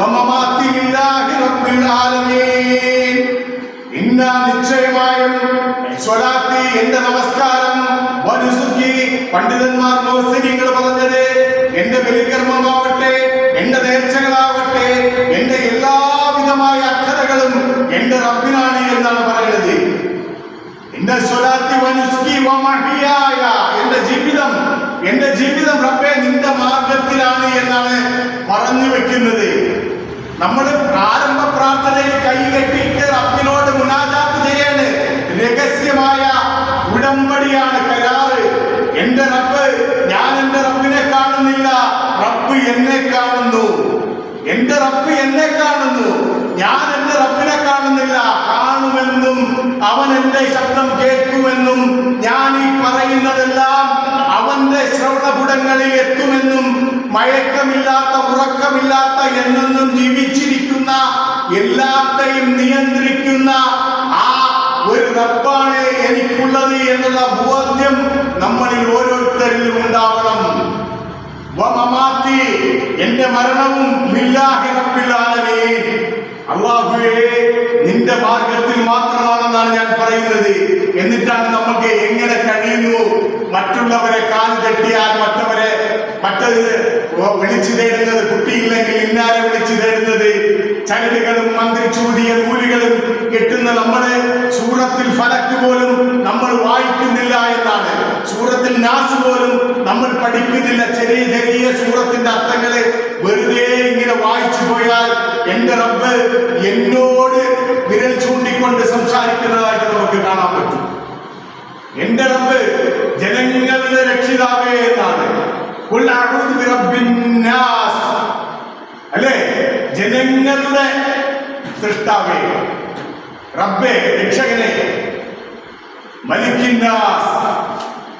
വമമാത്തി ലില്ലാഹി റബ്ബിൽ ആലമീൻ. ഇന്ന നിശ്ചയമായും സ്വലാത്തി എന്റെ നമസ്കാരം വനുസുക്കി പണ്ഡിതന്മാർ മോസരിങ്ങൾ പറഞ്ഞത് എന്റെ ബലികർമ്മമാവട്ടെ എന്റെ നേർച്ചകളാവട്ടെ എന്റെ എല്ലാവിധമായ അക്ഷരങ്ങളും എന്റെ റബ്ബിനാണ് എന്നാണ് പറയുന്നത്. എന്റെ സ്വലാത്തി വനുസ്കി വമഹിയായ എന്റെ ജീവിതം എന്റെ ജീവിതം റബ്ബെ നിന്റെ മാർഗത്തിലാണ് എന്നാണ് പറഞ്ഞു വെക്കുന്നത്. നമ്മൾ പ്രാരംഭ പ്രാർത്ഥനയിൽ കൈകെട്ടിയിട്ട് റബ്ബിനോട് മുനാജാത്ത് ചെയ്യാണ് രഹസ്യമായ ഉടമ്പടിയാണ് കരാറ്. എന്റെ റബ്ബ് ഞാൻ എന്റെ റബ്ബിനെ കാണുന്നില്ല. റബ്ബ് എന്നെ കാണുന്നു. എന്റെ റബ്ബ് എന്നെ കാണുന്നു. ഞാൻ എന്റെ റബ്ബിനെ കാണുന്നില്ല. കാണുമെന്നും അവൻ എന്റെ ശബ്ദം കേൾക്കുമെന്നും ഞാൻ ഈ പറയുന്നതെല്ലാം അവന്റെ ശ്രവണപുടങ്ങളിൽ എത്തുമെന്നും മയക്കമില്ലാത്ത ഉറക്കമില്ലാത്ത എന്നെന്നും ജീവിച്ചിരിക്കുന്ന എല്ലാത്തെയും നിയന്ത്രിക്കുന്ന ആ ഒരു റബ്ബാണ് എനിക്കുള്ളത് എന്നുള്ള ബോധ്യം നമ്മളിൽ ഓരോരുത്തരിലും ഉണ്ടാവണം. എന്റെ മരണവും അല്ലാഹുവേ നിന്റെ മാർഗത്തിൽ മാത്രമാണെന്നാണ് ഞാൻ പറയുന്നത്. എന്നിട്ടാണ് നമുക്ക് എങ്ങനെ കഴിയുന്നു? മറ്റുള്ളവരെ കാലുകെട്ടിയാൽ മറ്റവരെ മറ്റത് വിളിച്ചു തേടുന്നത് കുട്ടിയില്ലെങ്കിൽ ഇന്നാരെ വിളിച്ചു തേടുന്നത്? ചരടുകളും മന്ത്രിച്ചൂടിയ നൂലുകളും കെട്ടുന്ന നമ്മളെ സൂറത്തിൽ ഫലക്ക് പോലും നമ്മൾ വായിക്കുന്നില്ല എന്നാണ്. സൂറത്തിൽ നാസ് പോലും നമ്മൾ പഠിക്കുന്നില്ല. ചെറിയ ചെറിയ സൂറത്തിന്റെ അർത്ഥങ്ങളെ വെറുതെ ഇങ്ങനെ വായിച്ചു പോയാൽ എന്റെ റബ്ബ് എന്നോട് വിരൽ ചൂണ്ടിക്കൊണ്ട് സംസാരിക്കുന്നതായിട്ട് നമുക്ക് കാണാൻ പറ്റും. എന്റെ റബ്ബ് ജനങ്ങളുടെ രക്ഷിതാവേ എന്നാണ്. അല്ലേ? ജനങ്ങളുടെ സൃഷ്ടാവേ റബ്ബേ രക്ഷകനെ മലിക്കിന്നാസ്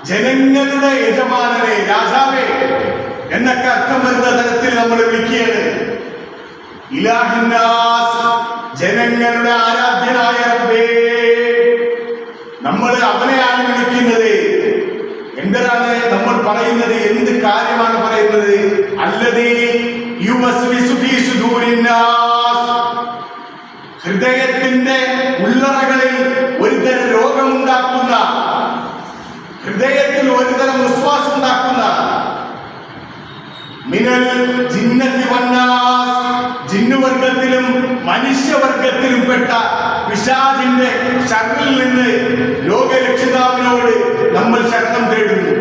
ജനങ്ങളുടെ യജമാനനെ രാജാവേ എന്നൊക്കെ അർത്ഥം വരുന്ന തരത്തിൽ നമ്മൾ വിളിക്കുകയാണ്. ഇലാഹിന്നാസ് ജനങ്ങളുടെ ആരാധ്യനായ റബ്ബേ നമ്മൾ അവനെയാണ് വിളിക്കുന്നത് എന്തിനാണ് നമ്മൾ പറയുന്നത് എന്ത് കാര്യമാണ് പറയുന്നത് അല്ലതീ. ഹൃദയത്തിന്റെ ഉള്ളറകളിൽ ഒരുതരം രോഗമുണ്ടാക്കുന്ന ഹൃദയത്തിൽ ഒരുതരം വിശ്വാസം ഉണ്ടാക്കുന്ന മിനൽ ജിന്നത്തി വന്നാസ് ജിന്നുവർഗത്തിലും മനുഷ്യവർഗത്തിലും പെട്ട പിശാജിന്റെ ശരണിൽ നിന്ന് ലോകരക്ഷിതാവിനോട് നമ്മൾ ശരണം തേടുന്നു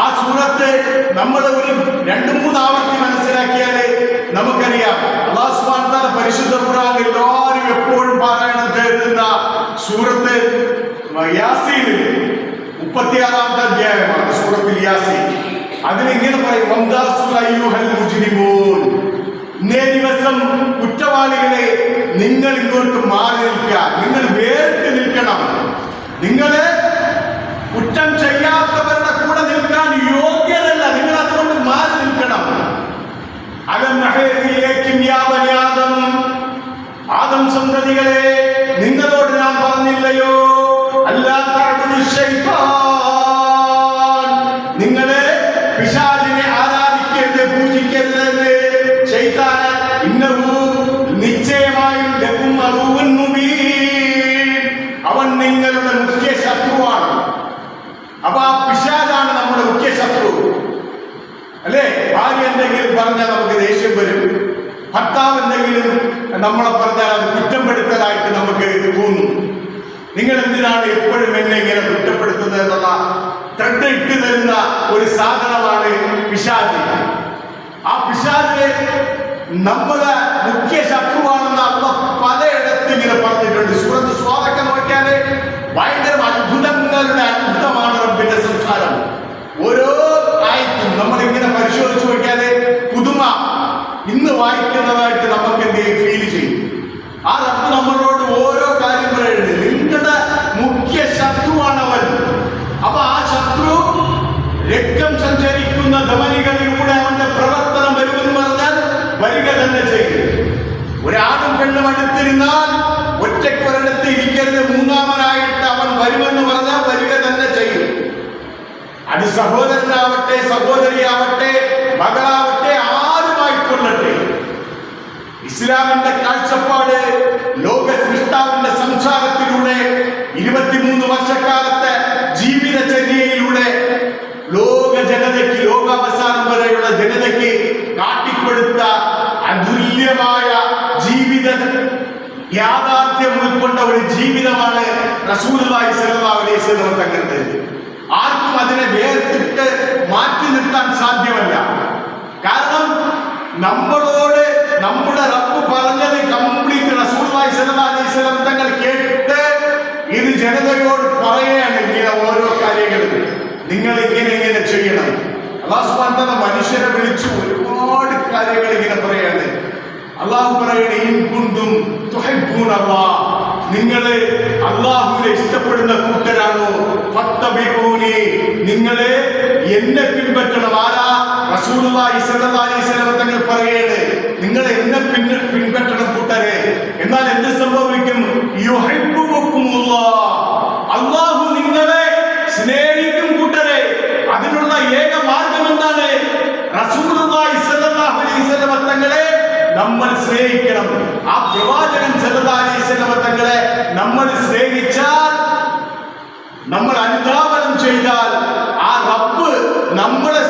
ആ സൂറത്ത് നമ്മൾ ഒരു രണ്ട് മൂന്ന് ആവർത്തി മനസ്സിലാക്കിയാൽ നമുക്കറിയാം. അള്ളാഹു സുബാൻ പരിശുദ്ധ ഖുർആൻ എല്ലാവരും എപ്പോഴും പാരായണം ചെയ്യുന്ന സൂറത്ത് മുപ്പത്തിയാറാമത്തെ അധ്യായമാണ് സൂറത്തിൽ യാസീൻ. അതിലിങ്ങനെ പറയും ഇന്നേ ദിവസം കുറ്റവാളികളെ നിങ്ങൾ ഇങ്ങോട്ട് മാറി നിൽക്കുക നിങ്ങൾ വേറിട്ട് നിൽക്കണം. നിങ്ങൾ കുറ്റം ചെയ്യാത്തവരുടെ കൂടെ നിൽക്കാൻ യോഗ്യരല്ല നിങ്ങൾ അതുകൊണ്ട് മാറി നിൽക്കണം അലം നഹേദിയിലേക്കും യാവനാദം ആദം സന്തതികളെ നിങ്ങളോട് ഞാൻ പറഞ്ഞില്ലയോ? അല്ലാത്ത നിങ്ങളെ പിശാചിനെ ആരാധിക്കരുത് പൂജിക്കരുത് എന്ന് ചെയ്താൽ ഇന്നവു നിശ്ചയമായും ലഘും അറുവൻ അവൻ നിങ്ങളുടെ മുഖ്യ ശത്രുവാണ്. അപ്പൊ പിശാചാണ് നമ്മുടെ മുഖ്യ ശത്രു. അല്ലേ? എന്തെങ്കിലും പറഞ്ഞാൽ നമുക്ക് ദേഷ്യം വരും. ഭർത്താവ് എന്തെങ്കിലും നമ്മളെ പറഞ്ഞാൽ അത് കുറ്റപ്പെടുത്തലായിട്ട് നമുക്ക് തോന്നും. നിങ്ങൾ എന്തിനാണ് എപ്പോഴും എന്നെ ഇങ്ങനെ കുറ്റപ്പെടുത്തുന്നത് എന്നുള്ള ത്രെഡ് ഇട്ട് തരുന്ന ഒരു സാധനമാണ് പിശാജ് ആ പിശാച് നമ്മുടെ മുഖ്യ ശത്രുവാണെന്ന് അമ്മ പലയിടത്തും ഇങ്ങനെ പറഞ്ഞിട്ടുണ്ട്. സൂറത്ത് സ്വാതൊക്കെ നോക്കിയാൽ ഭയങ്കര അത്ഭുതങ്ങളുടെ അത്ഭുതമാണ് റബ്ബിന്റെ സംസാരം. ഓരോ ആയിട്ടും നമ്മൾ ഇങ്ങനെ നോക്കിയാൽ വായിക്കുന്നതായിട്ട് നമുക്ക് എന്ത് ചെയ്യും. ഫീൽ ചെയ്യും ആ റബ്ബ് നമ്മളോട് ഓരോ കാര്യം പറയുന്നത് നിങ്ങളുടെ മുഖ്യ ശത്രുവാണ് അവൻ അപ്പൊ ആ ശത്രു രക്തം സഞ്ചരിക്കുന്ന ധമനികളിലൂടെ അവന്റെ പ്രവർത്തനം വരുമെന്ന് പറഞ്ഞാൽ വരിക തന്നെ ചെയ്യും. ഒരാളും പെണ്ണും അടുത്തിരുന്നാൽ ഒറ്റയ്ക്ക് ഒരിടത്ത് ഇരിക്കരുത്. മൂന്നാമനായിട്ട് അവൻ വരുമെന്ന് പറഞ്ഞാൽ വരിക തന്നെ ചെയ്യും. അത് സഹോദരനാവട്ടെ സഹോദരിയാവട്ടെ മകളാവട്ടെ ആരുമായിക്കൊള്ളട്ടെ. ഇസ്ലാമിന്റെ കാഴ്ചപ്പാട് ലോക സൃഷ്ടാവിന്റെ സംസാരത്തിലൂടെ ഇരുപത്തിമൂന്ന് വർഷക്കാലത്തെ ജീവിതചര്യയിലൂടെ ലോക ജനതയ്ക്ക് ലോകാവസാനം വരെയുള്ള ജനതയ്ക്ക് കാട്ടിക്കൊടുത്ത അതുല്യമായ ജീവിത യാഥാർത്ഥ്യം ഉൾക്കൊണ്ട ഒരു ജീവിതമാണ് റസൂലുള്ളാഹി സ്വല്ലല്ലാഹു അലൈഹി വസല്ലം തങ്ങളുടേത് ആർക്കും അതിനെ വേർതിട്ട് മാറ്റി നിർത്താൻ സാധ്യമല്ല. കാരണം നമ്മളോട് നമ്മുടെ റബ്ബ് പറഞ്ഞത് കംപ്ലീറ്റ് റസൂലുള്ളാഹി സ്വല്ലല്ലാഹി അലൈഹി വസല്ലം തങ്ങൾ കേട്ട് ഇത് ജനതയോട് പറയുകയാണ് ഇങ്ങനെ ഓരോ കാര്യങ്ങളും നിങ്ങൾ ഇങ്ങനെ ഇങ്ങനെ ചെയ്യണം. അള്ളാഹു സുബ്ഹാനഹു തആല മനുഷ്യരെ വിളിച്ചു ഒരുപാട് കാര്യങ്ങൾ ഇങ്ങനെ പറയാണ്. അള്ളാഹു പറയണ ഇൻ കുന്തും തുഹിബ്ബൂന അല്ലാഹ്. നിങ്ങൾ അള്ളാഹുവിനെ ഇഷ്ടപ്പെടുന്ന കൂട്ടരാണോ? ഫത്തബിഊനി. നിങ്ങളെ എന്നെ പിൻപറ്റണം. ആരാ തങ്ങൾ പറയാണ് നിങ്ങൾ എന്നെ പിന്നെ പിൻപറ്റണം കൂട്ടരെ. എന്നാൽ എന്ത് സംഭവിക്കും? അള്ളാഹു നിങ്ങളെ സ്നേഹിക്കും കൂട്ടരെ. അതിനുള്ള ഏക മാർഗം എന്താണ്? തങ്ങളെ നമ്മൾ സ്നേഹിക്കണം. ആ പ്രവാചകൻ തങ്ങളെ നമ്മൾ സ്നേഹിച്ചാൽ നമ്മൾ അനുധാവനം ചെയ്താൽ ആ റബ്ബ് നമ്മളെ സ്നേഹിക്കും യഗ്ഫിർ ലക്കും ദുനൂബക്കും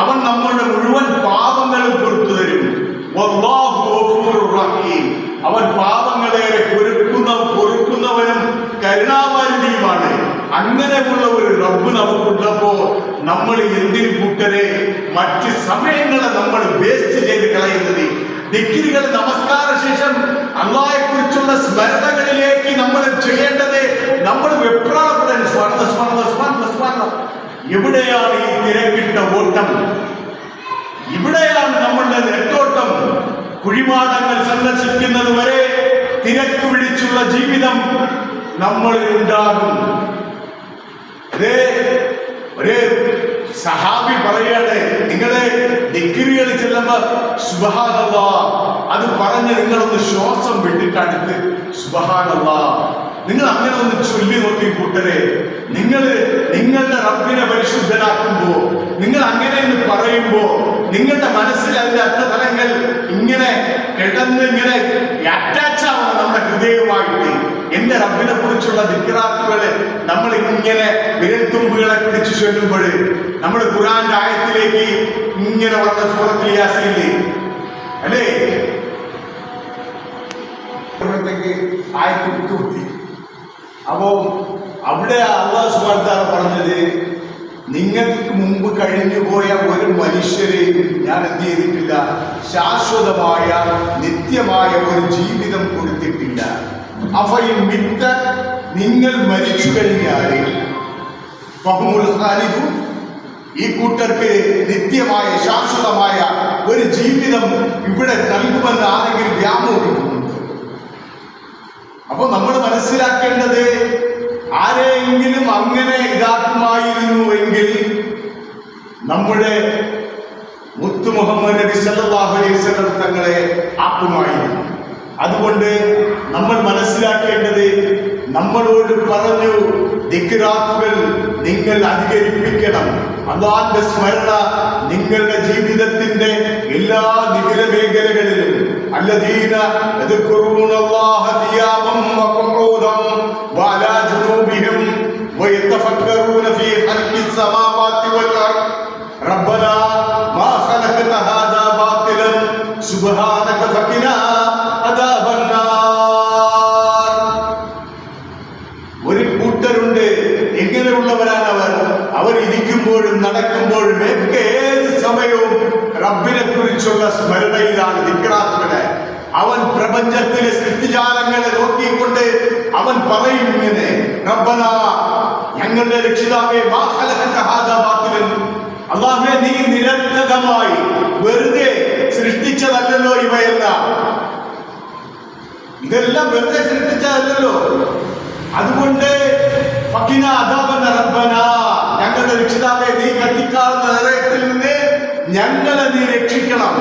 അവൻ നമ്മളുടെ മുഴുവൻ പാപങ്ങളും പൊറുത്തു തരും. അവൻ പാപങ്ങളേറെ പൊറുക്കുന്ന പൊറുക്കുന്നവനും കരുണാവാരിധിയുമാണ് അങ്ങനെയുള്ള ഒരു റബ്ബ് നമുക്കുള്ളപ്പോ നമ്മൾ എന്തിനു കൂട്ടരെ? മറ്റ് സമയങ്ങളെ നമ്മൾ വേസ്റ്റ് ചെയ്ത് കളയുന്നത്. ദിക്കിരികൾ നമസ്കാര ശേഷം അള്ളാഹെ കുറിച്ചുള്ള സ്മരണകളിലേക്ക് നമ്മൾ ചെയ്യേണ്ടത് നമ്മൾ വെപ്രാളപ്പെടാൻ എവിടെയാണ് ഈ തിരക്കിട്ട ഓട്ടം? ഇവിടെയാണ് നമ്മളുടെ നെട്ടോട്ടം. കുഴിമാടങ്ങൾ സന്ദർശിക്കുന്നത് വരെ തിരക്ക് പിടിച്ചുള്ള ജീവിതം നമ്മളിൽ ഉണ്ടാകും. ഒരേ സഹാബി പറയാണ് നിങ്ങളെ ഡിഗ്രികൾ ചെല്ലുമ്പോ സുബഹാനല്ലാ അത് പറഞ്ഞ് നിങ്ങളൊന്ന് ശ്വാസം വിട്ടിട്ടടുത്ത് നിങ്ങൾ അങ്ങനെ ഒന്ന് ചൊല്ലി നോക്കി കൂട്ടരെ നിങ്ങൾ നിങ്ങളുടെ റബ്ബിനെ പരിശുദ്ധനാക്കുമ്പോ നിങ്ങൾ അങ്ങനെ എന്ന് പറയുമ്പോ നിങ്ങളുടെ മനസ്സിൽ അതിന്റെ അർത്ഥതലങ്ങൾ ഇങ്ങനെ കിടന്ന് ഇങ്ങനെ അറ്റാച്ച് ആവണം നമ്മുടെ ഹൃദയവുമായിട്ട്. എന്റെ റബ്ബിനെ കുറിച്ചുള്ള വിക്രാത്തുകൾ നമ്മൾ ഇങ്ങനെ വിരൽത്തുമ്പുകളെ പിടിച്ചു ചൊല്ലുമ്പോൾ നമ്മൾ ഖുറാന്റെ ആയത്തിലേക്ക് ഇങ്ങനെ വളർന്ന സൂറത്തിൽ യാസില്ലേ അല്ലേ? ആയത്തിൽ അപ്പോ അവിടെ അള്ളാഹു സുബാർത്താറ പറഞ്ഞത് നിങ്ങൾക്ക് മുമ്പ് കഴിഞ്ഞു പോയ ഒരു മനുഷ്യരെയും ഞാൻ എന്ത് ചെയ്തിട്ടില്ല? ശാശ്വതമായ നിത്യമായ ഒരു ജീവിതം കൊടുത്തിട്ടില്ല. അവയും മിത്ത നിങ്ങൾ മരിച്ചു കഴിഞ്ഞാൽ ഫഹ്മുൽ ഖാലിദു ഈ കൂട്ടർക്ക് നിത്യമായ ശാശ്വതമായ ഒരു ജീവിതം ഇവിടെ നൽകുമെന്ന് ആരെങ്കിലും വ്യാമോഹിക്കുന്നുണ്ട്? അപ്പൊ നമ്മൾ മനസ്സിലാക്കേണ്ടത് ആരെയെങ്കിലും അങ്ങനെ ഇതാക്കുമായിരുന്നുവെങ്കിൽ നമ്മുടെ മുത്തു മുഹമ്മദ് നബി സല്ലല്ലാഹു അലൈഹി തങ്ങളെ ആക്കുമായിരുന്നു. അതുകൊണ്ട് നമ്മൾ മനസ്സിലാക്കേണ്ടത് നമ്മളോട് പറഞ്ഞു ദിക്റാത്തുകൾ നിങ്ങൾ അധികരിപ്പിക്കണം. അള്ളാന്റെ സ്മരണ നിങ്ങളുടെ ജീവിതത്തിന്റെ എല്ലാ നിഖില മേഖലകളിലും الذين يذكرون الله قياما وقعودا وعلى جنوبهم ويتفكرون في خلق السماوات والارض ربنا ما خلقت هذا باطلا سبحانك فقنا റബ്ബിനെ കുറിച്ചുള്ള സ്മരണയിലാണ് നിക്രാത്തുകളെ അവൻ പ്രപഞ്ചത്തിലെ സൃഷ്ടിജാലങ്ങളെ നോക്കിക്കൊണ്ട് അവൻ പറയും ഇങ്ങനെ റബ്ബന ഞങ്ങളുടെ രക്ഷിതാവേ അള്ളാഹുവെ നീ നിരന്തരമായി വെറുതെ സൃഷ്ടിച്ചതല്ലല്ലോ ഇവയെല്ലാം. ഇതെല്ലാം വെറുതെ സൃഷ്ടിച്ചതല്ലല്ലോ. അതുകൊണ്ട് ഞങ്ങളുടെ രക്ഷിതാവെ നീ കത്തിക്കാവുന്ന നിന്ന് ഞങ്ങളെ നീ രക്ഷിക്കണം.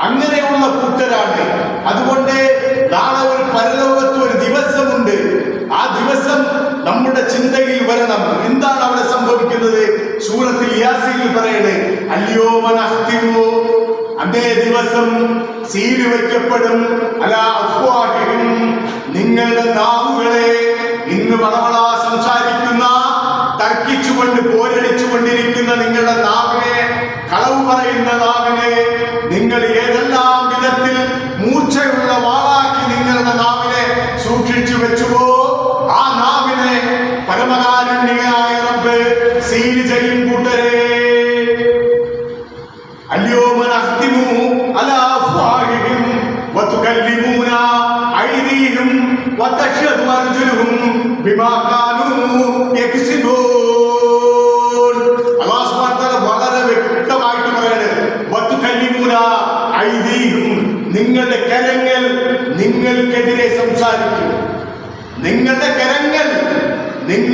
അങ്ങനെയുള്ള കൂട്ടരാണ്. അതുകൊണ്ട് നാളെ ഒരു പരലോകത്ത് ഒരു ദിവസമുണ്ട്. ആ ദിവസം നമ്മുടെ ചിന്തയിൽ വരണം. എന്താണ് അവിടെ സംഭവിക്കുന്നത്? സൂറത്തിൽ യാസിയിൽ പറയണേ അല്ലയോ മനഃത്തിമോ അതേ ദിവസം സീൽ വയ്ക്കപ്പെടും. അല്ല അഫ്വാഹിഹിം നിങ്ങളുടെ നാവുകളെ ഇന്ന് വളവള സംസാരിക്കുന്ന തർക്കിച്ചുകൊണ്ട് പോരടിച്ചുകൊണ്ടിരിക്കുന്ന നിങ്ങളുടെ നാവിനെ കളവ് പറയുന്ന നാവിനെ നിങ്ങൾ ഏതെല്ലാം വിധത്തിൽ മൂർച്ചയുള്ള വാളാക്കി നിങ്ങളുടെ നാവിനെ സൂക്ഷിച്ചു വെച്ചുവോ ആ നാവിനെ പരമകാരുണ്യനായ റബ്ബ് സീൽ ചെയ്യും കൂട്ടരെ. അല്ലയോ മനഹ്തിമു അലാ ഫാഹിഹിം വതുകല്ലിമൂന ഐദീഹിം വതഷ്ഹദു അർജുലുഹും ബിമാ കാന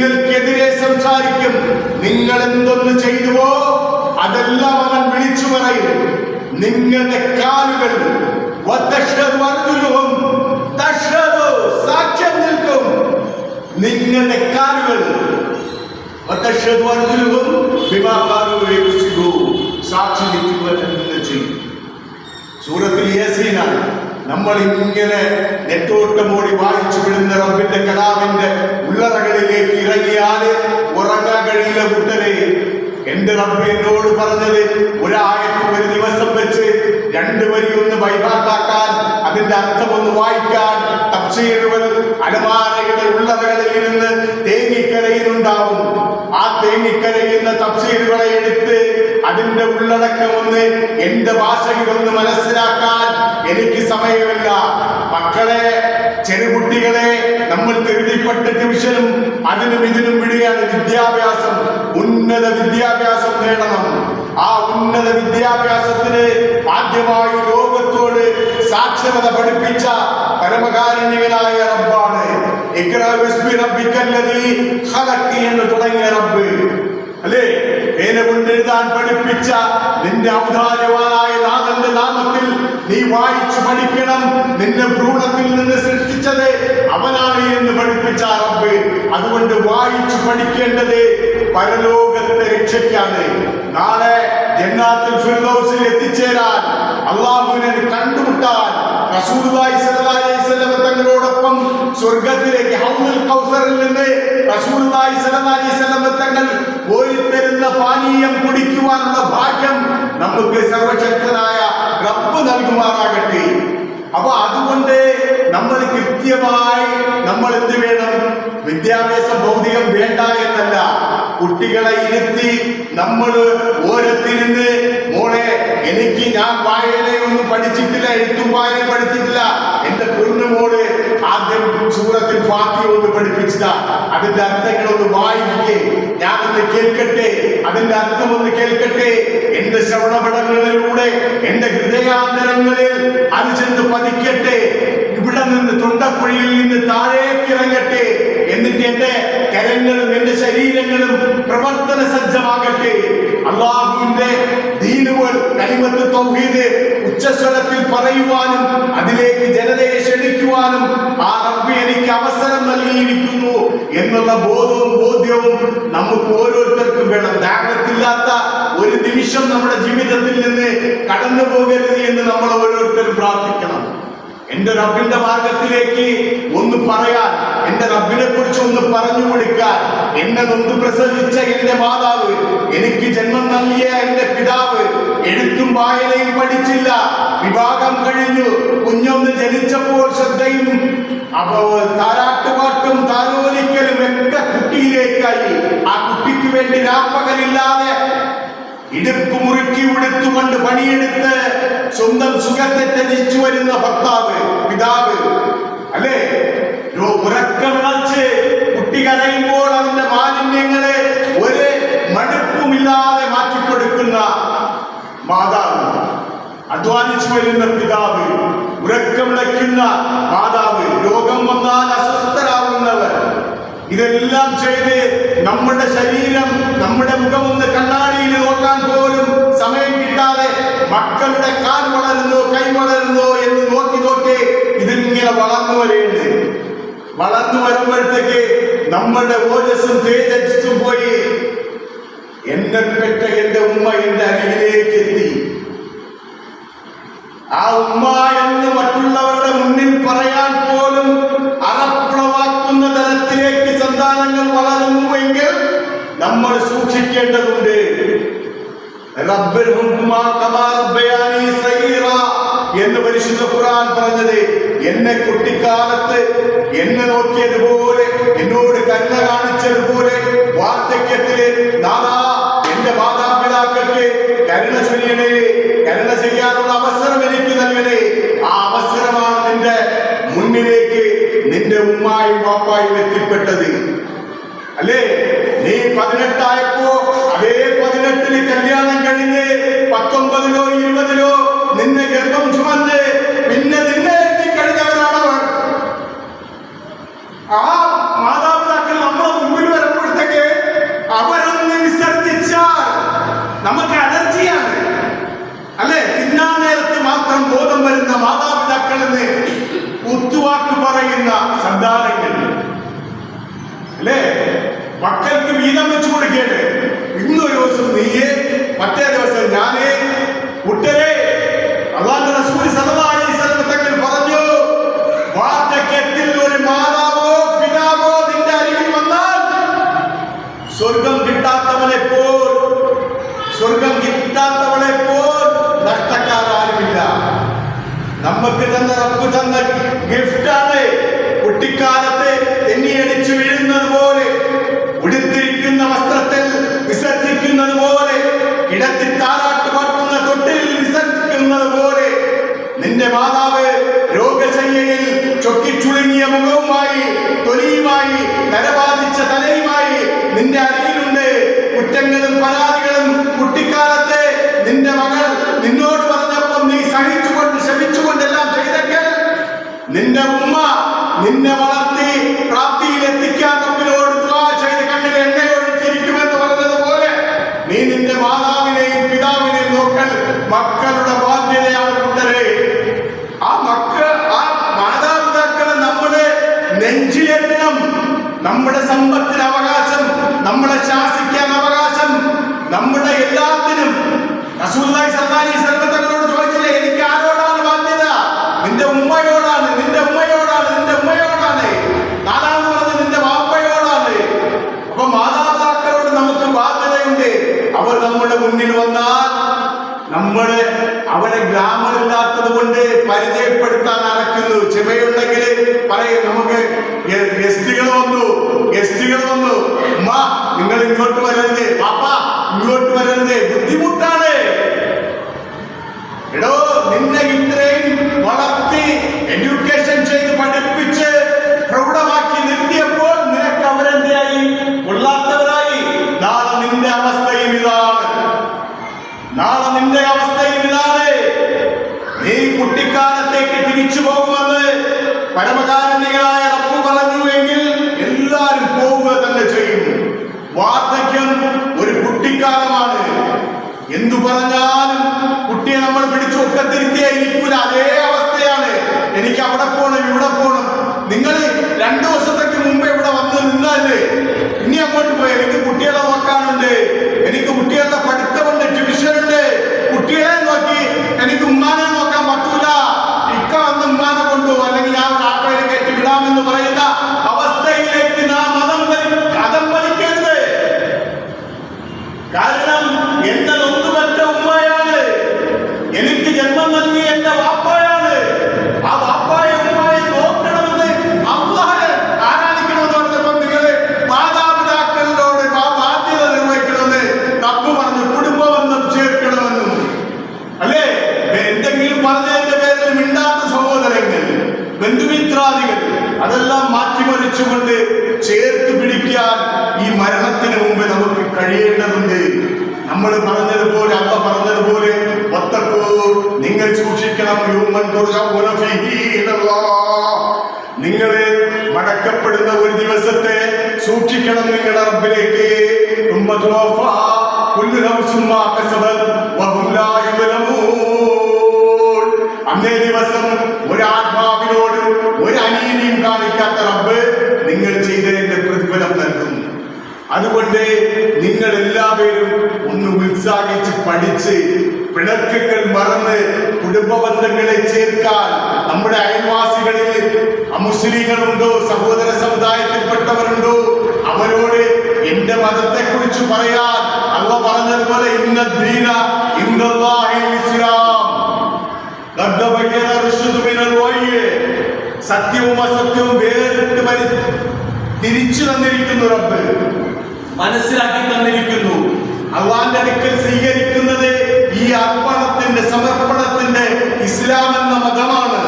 നിങ്ങൾക്കെതിരെ സംസാരിക്കും. നിങ്ങൾ എന്തൊന്ന് ചെയ്തുവോ അതെല്ലാം അവൻ വിളിച്ചു പറയും. നിങ്ങളുടെ കാലുകൾ സാക്ഷ്യം നിൽക്കും. നിങ്ങളുടെ കാലുകൾ സാക്ഷി നിൽക്കുക ചെയ്യും. സൂറത്തിൽ യാസീനാണ്. നമ്മൾ ഇങ്ങനെ നെട്ടോട്ടമോടി വായിച്ചു വിടുന്ന റബ്ബിന്റെ കലാമിന്റെ ഉള്ളറകളിലേക്ക് ഇറങ്ങിയാൽ ഉറങ്ങാൻ കഴിയില്ല കുട്ടനെ. എന്റെ റബ്ബ് എന്നോട് പറഞ്ഞത് ഒരാഴ്ച ഒരു ദിവസം വെച്ച് രണ്ടു വരി ഒന്ന് വൈബാത്താക്കാൻ അതിന്റെ അർത്ഥം ഒന്ന് വായിക്കാൻ. തഫ്സീറുകൾ അലമാരയുടെ ഉള്ളറകളിൽ ഇരുന്ന് തേങ്ങിക്കരയിലുണ്ടാവും ആ തേങ്ങിക്കരയുന്ന തപ്സീലുകളെ എടുത്ത് അതിന്റെ ഉള്ളടക്കം ഒന്ന് എന്റെ ഭാഷയിൽ ഒന്ന് മനസ്സിലാക്കാൻ എനിക്ക് സമയമില്ല. മക്കളെ ചെറുകുട്ടികളെ നമ്മൾ തിരുതിപ്പെട്ട ട്യൂഷനും അതിനും ഇതിനും വിടുകയാണ് വിദ്യാഭ്യാസം. ഉന്നത വിദ്യാഭ്യാസം നേടണം. ആ ഉന്നത വിദ്യാഭ്യാസത്തിന് ആദ്യമായി ലോകത്തോട് സാക്ഷരത പഠിപ്പിച്ച പരമകാരുണ്യകനായ റബ്ബാണ്. എന്ന് തുടങ്ങിയ റബ്ബ്. അല്ലേ? പേന കൊണ്ട് എഴുതാൻ പഠിപ്പിച്ച നിന്റെ ഔദാര്യവാനായ നാഥന്റെ നാമത്തിൽ നീ വായിച്ചു പഠിക്കണം. നിന്നെ ഭ്രൂണത്തിൽ നിന്ന് സൃഷ്ടിച്ചത് അവനാണ് എന്ന് പഠിപ്പിച്ച റബ്ബ്. അതുകൊണ്ട് വായിച്ചു പഠിക്കേണ്ടത് പരലോകത്തെ രക്ഷയ്ക്കാണ്. നാളെ ജന്നാത്തിൽ ഫിർദൗസിൽ എത്തിച്ചേരാൻ അള്ളാഹുവിനെ കണ്ടുമുട്ടാൻ റസൂലുള്ളാഹി സ്വല്ലല്ലാഹി അലൈഹി വസല്ലം തങ്ങളോടൊപ്പം സ്വർഗത്തിലേക്ക് ഹൗദുൽ കൗസറിൽ നിന്ന് റസൂലുള്ളാഹി സ്വല്ലല്ലാഹി അലൈഹി വസല്ലം തങ്ങൾ കോരിത്തരുന്ന പാനീയം കുടിക്കുവാനുള്ള ഭാഗ്യം നമുക്ക് സർവശക്തനായ റബ്ബ് നൽകുമാറാകട്ടെ. അപ്പൊ അതുകൊണ്ട് നമ്മൾ കൃത്യമായി നമ്മൾ എന്ത് വേണം? വിദ്യാഭ്യാസ ഭൗതികം വേണ്ട എന്നല്ല. കുട്ടികളെ ഇരുത്തി നമ്മൾ ഓരത്തിരുന്ന് മോളെ എനിക്ക് ഞാൻ വായനയൊന്നും പഠിച്ചിട്ടില്ല എഴുത്തും വായന പഠിച്ചിട്ടില്ല. എന്റെ പൊന്നുമോൾ ആദ്യം സൂറത്തിൽ ഫാത്തി ഒന്ന് പഠിപ്പിച്ചത. അതിന്റെ അർത്ഥങ്ങളൊന്ന് വായിക്കേ. ഞാൻ ഒന്ന് കേൾക്കട്ടെ? അതിന്റെ അർത്ഥം ഒന്ന് കേൾക്കട്ടെ? എന്റെ ശ്രവണപടങ്ങളിലൂടെ എന്റെ ഹൃദയാന്തരങ്ങളിൽ അത് ചെന്ന് പതിക്കട്ടെ. ഇവിടെ നിന്ന് തൊണ്ടക്കുഴിയിൽ നിന്ന് താഴേക്ക് ഇറങ്ങട്ടെ. എന്നിട്ട് എന്റെ കരങ്ങളും എന്റെ ശരീരങ്ങളും പ്രവർത്തന സജ്ജമാകട്ടെ. അള്ളാഹുവിന്റെ ദീനുകൾ കലിമത്ത് തൗഹീദ് ഉച്ചസ്വരത്തിൽ പറയുവാനും അതിലേക്ക് ജനതയെ ക്ഷണിക്കുവാനും ആ റബ്ബി എനിക്ക് അവസരം നൽകിയിരിക്കുന്നു എന്നുള്ള ബോധവും ബോധ്യവും നമുക്ക് ഓരോരുത്തർക്കും വേണം. ദാഹത്തില്ലാത്ത ഒരു നിമിഷം നമ്മുടെ ജീവിതത്തിൽ നിന്ന് കടന്നു പോകരുത് എന്ന് നമ്മൾ ഓരോരുത്തരും പ്രാർത്ഥിക്കണം. എന്റെ റബ്ബിന്റെ മാർഗത്തിലേക്ക് ഒന്ന് പറയാൻ എന്റെ റബ്ബിനെ കുറിച്ച് ഒന്ന് പറഞ്ഞു കൊടുക്കാൻ. എന്നെ നൊന്ന് പ്രസവിച്ച എന്റെ മാതാവ് എനിക്ക് ജന്മം നൽകിയ എന്റെ പിതാവ് എഴുത്തും വായനയും പഠിച്ചില്ല. വിവാഹം കഴിഞ്ഞു. കുഞ്ഞൊന്ന് ജനിച്ചപ്പോൾ ശ്രദ്ധയും അപ്പോ താരാട്ടുപാട്ടും താരോലിക്കലും ഒക്കെ കുട്ടിയിലേക്കായി. ആ കുട്ടിക്ക് വേണ്ടി രാപ്പകലില്ലാതെ ഇടുപ്പ് മുറുക്കി ഉടുത്തുകൊണ്ട് പണിയെടുത്ത് സ്വന്തം സുഖത്തെ ത്യജിച്ചു വരുന്ന ഭർത്താവ് പിതാവ്. അല്ലേ? ഉറക്കമിളച്ച് കുട്ടി കരയുമ്പോൾ അതിന്റെ മാലിന്യങ്ങളെ ഒരു മടുപ്പുമില്ലാതെ മാറ്റിക്കൊടുക്കുന്ന മാതാവ്. അധ്വാനിച്ചു വരുന്ന പിതാവ് ഉറക്കമിളയ്ക്കുന്ന മാതാവ്. രോഗം വന്നാൽ അസ്വസ്ഥരാകുന്നവർ. ഇതെല്ലാം ചെയ്ത് നമ്മുടെ ശരീരം നമ്മുടെ മുഖം ഒന്ന് കണ്ണാടിയിൽ നോക്കാൻ പോലും സമയം കിട്ടാതെ മക്കളുടെ കാൽ വളരുന്നോ കൈ വളരുന്നോ എന്ന് നോക്കി നോക്കി ഇതിങ്ങനെ വളർന്നു വരേണ്ടത്. വളർന്നു വരുമ്പോഴത്തേക്ക് നമ്മുടെ ഓജസ്സും തേജസ്സും പോയി എന്നെ പെട്ട എന്റെ ഉമ്മ എന്റെ അരികിലേക്ക് എത്തി. ആ ഉമ്മ എന്ന് മറ്റുള്ളവരുടെ മുന്നിൽ പറയാൻ പോലും അറപ്പുളവാക്കുന്ന തരത്തിലേക്ക് സന്താനങ്ങൾ വളരുന്നുവെങ്കിൽ നമ്മൾ സൂക്ഷിക്കേണ്ടതുണ്ട്. റബ്ബിർഹുമ്മാ കബാർ ബയാനി സഗീറ എന്ന് പരിശുദ്ധ ഖുർആൻ പറഞ്ഞത് എന്നെ കുട്ടിക്കാലത്ത് എന്നെ നോക്കിയതുപോലെ എന്നോട് കരുണ കാണിച്ചതുപോലെ വാർദ്ധക്യത്തിൽ ദാദാ എന്റെ മാതാപിതാക്കൾക്ക് കരുണ ചൊരിയണേ കരുണ ചെയ്യാനുള്ള അവസരം എനിക്ക് നൽകണേ. ആ അവസരമാണ് നിന്റെ മുന്നിലേക്ക് നിന്റെ ഉമ്മായും പാപ്പായും എത്തിപ്പെട്ടത്. അല്ലേ? നീ പതിനെട്ടായപ്പോ അതേ പതിനെട്ടിന് കല്യാണം കഴിഞ്ഞ് പത്തൊമ്പതിലോ ഇരുപതിലോ നിന്നെ ഗർഭം ചുമന്ന് പിന്നെ നിന്നെ എത്തിക്കഴിഞ്ഞവരാണവർ ആ മാതാപിതാക്കൾ നമ്മുടെ മുമ്പിൽ വരുമ്പോഴത്തേക്ക് അവരൊന്ന് വിസർജിച്ചാൽ നമുക്ക് അലർജിയാണ് അല്ലെ? തിന്നാൻ നേരത്ത് മാത്രം ബോധം വരുന്ന മാതാപിതാക്കൾ എന്ന് കുത്തുവാക്ക് പറയുന്ന സന്താനങ്ങൾ. അല്ലേ? മക്കൾക്ക് വീതം വെച്ചു കൊടുക്കേണ്ടേ? ഇന്നൊരു ദിവസം നീയേ മറ്റേ ദിവസം ഞാനേ കുട്ടരെ നമുക്ക് തന്ന റബ്ബ് തന്ന ഗിഫ്റ്റാണ് കുട്ടിക്കാലത്ത് തെന്നിയടിച്ചു വീഴുന്നത് പോലെ ഉടുത്തിരിക്കുന്ന വസ്ത്രത്തിൽ വിസർജിക്കുന്നത് പോലെ കിടത്തി താരാട്ട് പാട്ടുന്ന തൊട്ടിൽ വിസർജിക്കുന്നത് പോലെ നിന്റെ മാതാവ് രോഗശയ്യയിൽ ചൊക്കിച്ചുളുങ്ങിയ മുഖവുമായി നിന്റെ ഉമ്മ നിന്നെ വളർത്തി പ്രാപ്തിയിൽ എത്തിക്കാൻ റബ്ബിനോട് ചെയ്ത് കണ്ണിൽ എണ്ണയൊഴിച്ചിരിക്കുമെന്ന് പറഞ്ഞതുപോലെ നീ നിന്റെ മാതാവിനെയും പിതാവിനെയും നോക്കൽ മക്കളുടെ ബാധ്യതയാണ് കൂട്ടരെ ആ മക്കൾ ആ മാതാപിതാക്കളെ നമ്മുടെ നെഞ്ചിലെത്തണം. നമ്മുടെ സമ്പത്തിന് അവകാശം നമ്മളെ ശാസിക്കാൻ അവകാശം നമ്മുടെ എല്ലാത്തിനും. റസൂലുള്ളാഹി സ്വല്ലല്ലാഹി അലൈഹി വസല്ലം തങ്ങളോട് ചോദിച്ചില്ലേ എനിക്ക് ആരോടാണ് ബാധ്യത നിന്റെ ഉമ്മയോടാണ് നിന്റെ ഉമ്മയോടാണ് നിന്റെ ഉമ്മയോടാണ് നാലാമത് പറഞ്ഞത് നിന്റെ വാപ്പയോടാണ് അപ്പൊ മാതാപിതാക്കളോട് നമുക്ക് ബാധ്യതയുണ്ട് അവർ നമ്മുടെ മുന്നിൽ വന്നാൽ നമ്മൾ അവരെ ഗ്രാമർ ഇല്ലാത്തത് കൊണ്ട് പരിചയപ്പെടുത്താൻ നടക്കുന്നു ക്ഷമയുണ്ടെങ്കിൽ പറയും നമുക്ക് ഗസ്റ്റുകൾ വന്നു ഗസ്റ്റുകൾ വന്നു. ഉമ്മ നിങ്ങൾ ഇങ്ങോട്ട് വരരുത്. പാപ്പ ഇങ്ങോട്ട് വരരുത്. ബുദ്ധിമുട്ടാണ്. എടോ നിന്നെ ഇത്രയും വളർത്തി എഡ്യൂക്കേഷൻ ചെയ്ത് പഠിപ്പിച്ച് തിരിച്ചു പോകുമെന്ന് പരമകാരണികളായ റബ്ബ് പറഞ്ഞു എങ്കിൽ എല്ലാവരും പോവുക തന്നെ ചെയ്യും. വാർദ്ധക്യം ഒരു കുട്ടിക്കാലമാണ്. എന്തു പറഞ്ഞാലും കുട്ടിയെ നമ്മൾ പിടിച്ചു ഒക്കത്തിരുത്തിയേ ഇരിക്കൂല. അതേ അവസ്ഥയാണ്. എനിക്ക് അവിടെ പോകണം ഇവിടെ പോകണം നിങ്ങൾ രണ്ടു ദിവസത്തേക്ക് മുമ്പ് ഇവിടെ വന്ന് നിന്നല്ലേ? ഇനി അങ്ങോട്ട് പോയി. എനിക്ക് കുട്ടികളെ നോക്കാനുണ്ട് എനിക്ക് കുട്ടികളുടെ പഠിത്തമുണ്ട് ട്യൂഷൻ ഉണ്ട് കുട്ടികളെ നോക്കി എനിക്ക് ഉമ്മാനെ നോക്കാൻ പറ്റൂല ഇക്ക വന്ന് ഉമ്മാനെ കൊണ്ടുപോകും അല്ലെങ്കിൽ ഞാൻ ഒരു ആട്ടോയിൽ കയറ്റി വിടാമെന്ന് പറയുന്ന അവസ്ഥയിലേക്ക് നാം മതം വലി മതം വലിക്കരുത് കാരണം എന്റെ നൊന്തുപറ്റ ഉമ്മയാണ് എനിക്ക് ജന്മം നൽകി എന്റെ വാപ്പയാണ് ആ വാപ്പായ ഉമ്മയെ നോക്കണമെന്ന് അള്ളാഹ് ആരാധിക്കണമെന്ന് പറഞ്ഞപ്പോൾ നിങ്ങൾ മാതാപിതാക്കളോട് ആ ബാധ്യത നിർവഹിക്കണമെന്ന് റബ്ബ് പറഞ്ഞു കുടുംബബന്ധം ചേർക്കണമെന്നും അല്ലേ എന്തെങ്കിലും പറഞ്ഞതിന്റെ പേരിൽ മിണ്ടാത്ത സഹോദരങ്ങൾ ബന്ധുമിത്രാദികൾ അതെല്ലാം മാറ്റിമറിച്ചുകൊണ്ട് ചേർത്ത് പിടിക്കാൻ ഈ മരണത്തിന് മുമ്പ് നമുക്ക് കഴിയേണ്ടതുണ്ട് നമ്മൾ പറഞ്ഞതുപോലെ അമ്മ പറഞ്ഞതുപോലെ ഒത്തക്കോ നിങ്ങൾ നിങ്ങളെ മടക്കപ്പെടുന്ന ഒരു ദിവസത്തെ സൂക്ഷിക്കണം നിങ്ങളുടെ റബ്ബിലേക്ക്. അന്നേ ദിവസം ഒരാത്മാവിനോട് ഒരു അനീതിയും കാണിക്കാത്ത റബ്ബ് നിങ്ങൾ ചെയ്തതിന്റെ പ്രതിഫലം നൽകും. അതുകൊണ്ട് നിങ്ങൾ എല്ലാവരും ഒന്ന് ഉത്സാഹിച്ച് പഠിച്ച് പിണക്കങ്ങൾ മറന്ന് കുടുംബ ബന്ധങ്ങളെ ചേർക്കാൻ നമ്മുടെ അയൽവാസികളിൽ അമുസ്ലിങ്ങളുണ്ടോ സഹോദര സമുദായത്തിൽപ്പെട്ടവരുണ്ടോ അവരോട് എന്റെ മതത്തെ കുറിച്ച് പറയാൻ അള്ള പറഞ്ഞതുപോലെ ഇന്ന ദീന സത്യവും അസത്യവും വേറിട്ട് തിരിച്ചു തന്നിരിക്കുന്നു റബ്ബ്. മനസ്സിലാക്കി തന്നിരിക്കുന്നു. അള്ളാന്റെ അടുക്കൽ സ്വീകരിക്കുന്നത് ഈ അർപ്പണത്തിന്റെ സമർപ്പണത്തിന്റെ ഇസ്ലാം എന്ന മതമാണ്.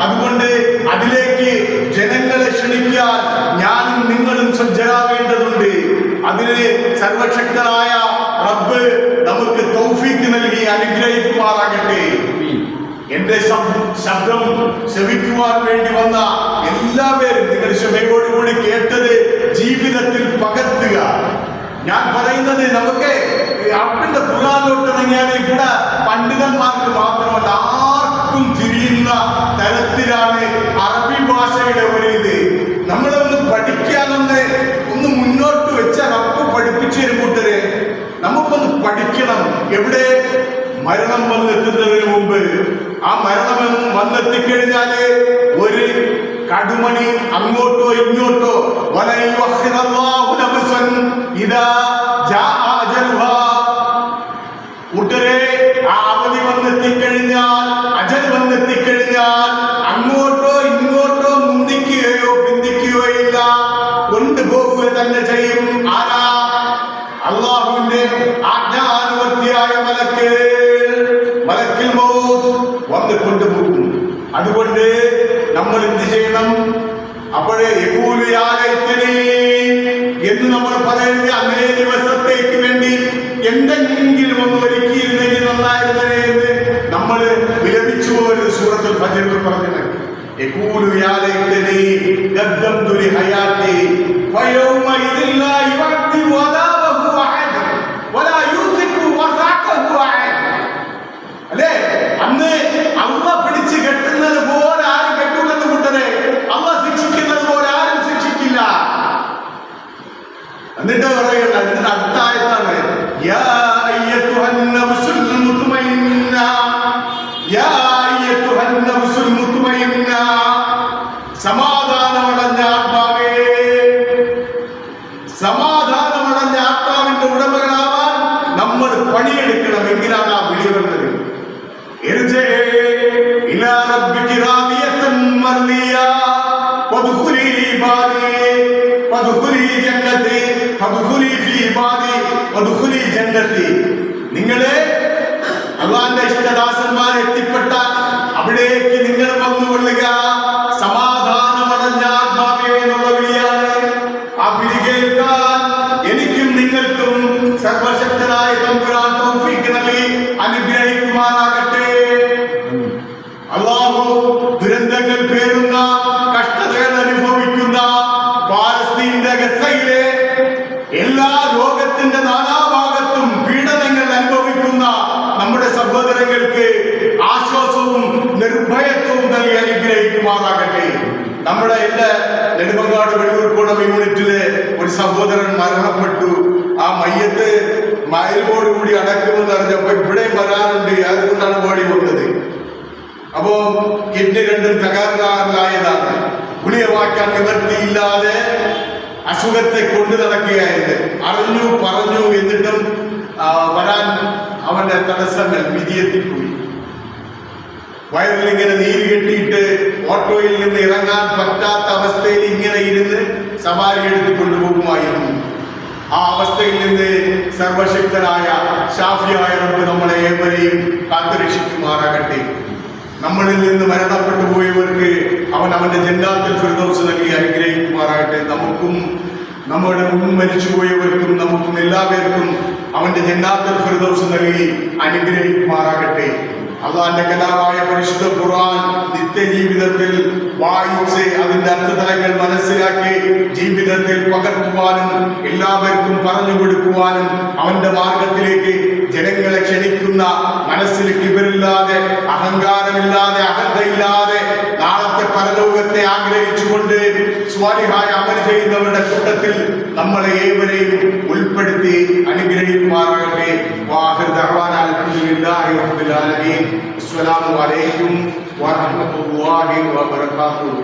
അതുകൊണ്ട് അതിലേക്ക് ജനങ്ങളെ ക്ഷണിക്കാൻ ഞാനും നിങ്ങളും സജ്ജരാവേണ്ടതുണ്ട് അതിന് സർവശക്തനായ റബ്ബ് നമുക്ക് തൗഫീക്ക് നൽകി അനുഗ്രഹിക്കുമാറാകട്ടെ. എന്റെ ശബ്- ശബ്ദം ശവിക്കുവാൻ വേണ്ടി വന്ന എല്ലാവരും നിങ്ങൾ ക്ഷമയോടുകൂടി കേട്ടത് ജീവിതത്തിൽ പകർത്തുക ഞാൻ പറയുന്നത് നമുക്ക് അപ്പിന്റെ ഇറങ്ങിയാൽ ഇവിടെ പണ്ഡിതന്മാർക്ക് മാത്രമല്ല ആർക്കും തിരിയുന്ന തരത്തിലാണ് അറബി ഭാഷയുടെ ഒരു ഇത്. നമ്മളൊന്ന് പഠിക്കാനൊന്ന് ഒന്ന് മുന്നോട്ട് വെച്ച റബ്ബ് പഠിപ്പിച്ചു തരും കൂട്ടരെ. നമുക്കൊന്ന് പഠിക്കണം. എവിടെ? മരണം വന്നെത്തുന്നതിന് മുമ്പ്. ആ മരണം വന്നെത്തിക്കഴിഞ്ഞാൽ ഒരു കടുമണി അങ്ങോട്ടോ ഇങ്ങോട്ടോ. കൂട്ടരെ ആ അവധി വന്നെത്തിക്കഴിഞ്ഞാൽ അജൽ വന്നെത്തിക്കഴിഞ്ഞാൽ നമ്മൾ എന്ത് ചെയ്യണം അപ്പോഴേ എന്ന് നമ്മൾ പറയുന്നത് അങ്ങനെ ദിവസത്തേക്ക് വേണ്ടി എന്തെങ്കിലും ഒന്ന് ഒരുക്കിയിരുന്നെങ്കിൽ നന്നായിരുന്നേ എന്ന് നമ്മൾ വിലപിച്ചു പോകരുത് സൂറത്തിൽ ഫജറിൽ പറഞ്ഞത് ലി ഹയാത്തി ഫയൗമഇദിൻ ലാ യുഅദ്ദിബു ജന്നത്തി ഫദ്ഖുലി ഫീ ഇബാദി വദ്ഖുലി ജന്നത്തി. നിങ്ങളെ അള്ളാന്റെ ഇഷ്ടദാസന്മാർ എത്തിപ്പെട്ട അവിടേക്ക് നിങ്ങൾ വന്നുകൊള്ളുക. സമാ നമ്മുടെ എല്ലാ നെടുമങ്ങാട് വെള്ളൂർക്കുളം യൂണിറ്റിലെ ഒരു സഹോദരൻ മരണപ്പെട്ടു ആ മയ്യത്ത് മയലോട് കൂടി അടക്കുമെന്ന് അറിഞ്ഞപ്പോ ഇവിടെ വരാനുണ്ട് അതുകൊണ്ടാണ് ബോഡി വന്നത് അപ്പോ കിഡ്നി രണ്ടും തകരാറിലായതാണ് ഗുളികമാക്കാൻ നിവർത്തിയില്ലാതെ അസുഖത്തെ കൊണ്ടു നടക്കുകയായിരുന്നു അറിഞ്ഞു പറഞ്ഞു എന്നിട്ടും ആ, വരാൻ അവന്റെ തടസ്സങ്ങൾ വിധിയെത്തിപ്പോയി വയറിൽ ഇങ്ങനെ നീര് കെട്ടിയിട്ട് ഓട്ടോയിൽ നിന്ന് ഇറങ്ങാൻ പറ്റാത്ത അവസ്ഥയിൽ ഇങ്ങനെ ഇരുന്ന് സവാരി എടുത്ത് കൊണ്ടുപോകുമായിരുന്നു. ആ അവസ്ഥയിൽ നിന്ന് സർവശക്തനായ ഷാഫിയായ റബ്ബ് നമ്മളെ ഏവരെയും കാത്തുരക്ഷിക്കുമാറാകട്ടെ. നമ്മളിൽ നിന്ന് മരണപ്പെട്ടു പോയവർക്ക് അവൻ അവന്റെ ജന്നാത്തിൽ ഫിർദൗസ് നൽകി അനുഗ്രഹിക്കുമാറാകട്ടെ. നമുക്കും നമ്മുടെ മുൻ മരിച്ചു പോയവർക്കും നമുക്കും എല്ലാവർക്കും അവന്റെ ജന്നാത്തിൽ ഫിർദൗസ് നൽകി അനുഗ്രഹിക്കുമാറാകട്ടെ. അള്ളാന്റെ കലാമായ പരിശുദ്ധ ഖുർആൻ നിത്യജീവിതത്തിൽ വായിച്ച് അതിന്റെ അർത്ഥതലങ്ങൾ മനസ്സിലാക്കി ജീവിതത്തിൽ പകർത്തുവാനും എല്ലാവർക്കും പറഞ്ഞു കൊടുക്കുവാനും അവന്റെ മാർഗത്തിലേക്ക് ജനങ്ങളെ ക്ഷണിക്കുന്ന മനസ്സിൽ കിബിരില്ലാതെ അഹങ്കാരമില്ലാതെ അഹന്തയില്ലാതെ പരലോകത്തെ ആഗ്രഹിച്ചുകൊണ്ട് സ്വാലിഹായ അമൽ ചെയ്യുന്നവരുടെ കൂട്ടത്തിൽ നമ്മളെ ഏവരെയും ഉൾപ്പെടുത്തി അനുഗ്രഹിക്കുമാറാകട്ടെ വാഹിർ ദഅ്വാന അൽഹംദുലില്ലാഹി റബ്ബിൽ ആലമീൻ അസ്സലാമു അലൈക്കും വറഹ്മത്തുള്ളാഹി വബറകാതുഹു